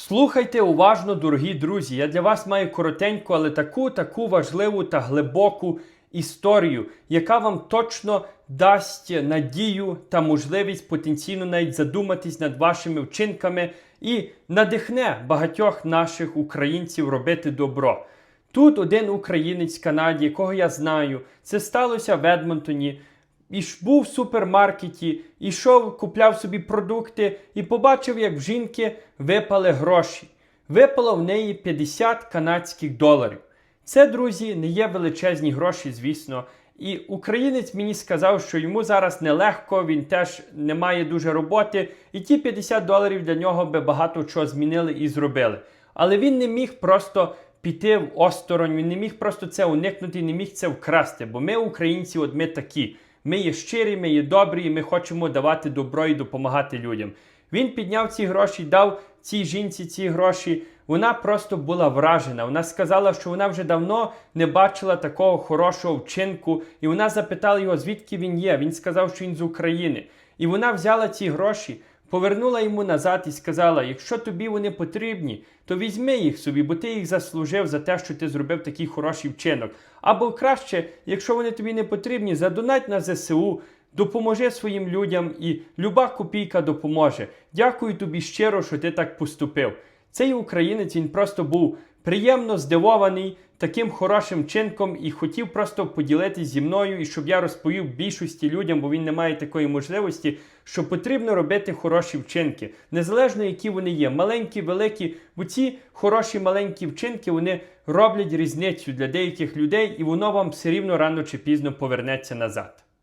Слухайте уважно, дорогі друзі. Я для вас маю коротеньку, але таку таку важливу та глибоку історію, яка вам точно дасть надію та можливість потенційно навіть задуматись над вашими вчинками і надихне багатьох наших українців робити добро. Тут один українець в Канаді, якого я знаю, це сталося в Едмонтоні. І був в супермаркеті, ішов, купляв собі продукти і побачив, як в жінки випали гроші. Випало в неї 50 канадських доларів. Це, друзі, не є величезні гроші, звісно. І українець мені сказав, що йому зараз нелегко, він теж не має дуже роботи, і ті 50 доларів для нього би багато чого змінили і зробили. Але він не міг просто піти в осторонь, він не міг просто це уникнути, не міг це вкрасти. Бо ми, українці, от ми такі. Ми є щирі, ми є добрі, і ми хочемо давати добро і допомагати людям. Він підняв ці гроші, дав цій жінці ці гроші. Вона просто була вражена. Вона сказала, що вона вже давно не бачила такого хорошого вчинку, і вона запитала його, звідки він є. Він сказав, що він з України. І вона взяла ці гроші, повернула йому назад і сказала: якщо тобі вони потрібні, то візьми їх собі, бо ти їх заслужив за те, що ти зробив такий хороший вчинок. Або краще, якщо вони тобі не потрібні, задонать на ЗСУ. Допоможи своїм людям, і люба копійка допоможе. Дякую тобі щиро, що ти так поступив. Цей українець він просто був приємно здивований таким хорошим чинком і хотів просто поділитись зі мною, і щоб я розповів більшості людям, бо він не має такої можливості, що потрібно робити хороші вчинки, незалежно які вони є, маленькі, великі, бо ці хороші маленькі вчинки вони роблять різницю для деяких людей, і воно вам все рівно рано чи пізно повернеться назад.